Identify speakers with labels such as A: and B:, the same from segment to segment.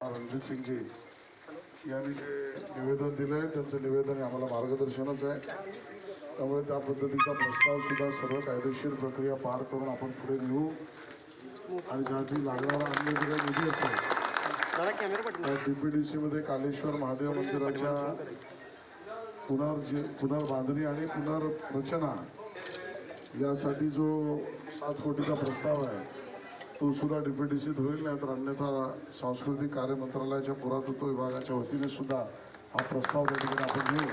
A: रणजित सिंगजी यांनी जे निवेदन दिलं आहे त्यांचं निवेदन हे आम्हाला मार्गदर्शनच आहे. त्यामुळे त्या पद्धतीचा प्रस्ताव सुद्धा सर्व कायदेशीर प्रक्रिया पार करून आपण पुढे नेऊ. आणि ज्याची लागणारा अन्य जे काही निधी असेल डी पी डी सीमध्ये कालेश्वर महादेव मंदिराच्या पुनर्जी पुनर्बांधणी आणि पुनर्रचना यासाठी जो सात कोटीचा प्रस्ताव आहे तो सुद्धा डीपीडीसीत होईल नाही तर अन्यथा सांस्कृतिक कार्य मंत्रालयाच्या पुरातत्व विभागाच्या वतीने सुद्धा हा प्रस्ताव त्या ठिकाणी आपण घेऊ.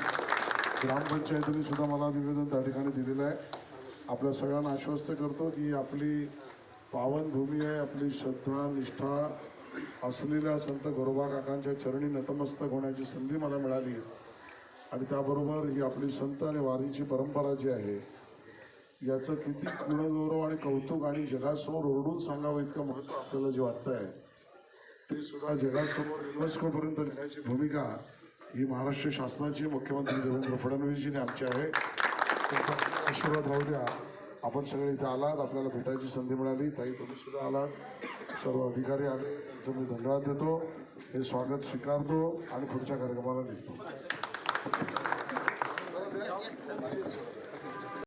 A: ग्रामपंचायतीने सुद्धा मला निवेदन त्या ठिकाणी दिलेलं आहे. आपल्या सगळ्यांना आश्वस्त करतो की आपली पावनभूमी आहे आपली श्रद्धा निष्ठा असलेल्या संत गोरोबा काकांच्या चरणी नतमस्तक होण्याची संधी मला मिळाली. आणि त्याबरोबर ही आपली संत आणि वारीची परंपरा जी आहे याचं किती गुणगौरव आणि कौतुक आणि जगासमोर ओरडून सांगावं इतकं महत्त्व आपल्याला जे वाटतं आहे ते सुद्धा जगासमोर युनेस्कोपर्यंत नेण्याची भूमिका ही महाराष्ट्र शासनाची मुख्यमंत्री देवेंद्र फडणवीसजीने आमची आहे. आशीर्वाद राहू द्या. आपण सगळे इथे आलात आपल्याला भेटायची संधी मिळाली ताई तुम्ही सुद्धा आलात. सर्व अधिकारी आले त्यांचं मी धन्यवाद देतो. हे स्वागत स्वीकारतो आणि पुढच्या कार्यक्रमाला निघतो.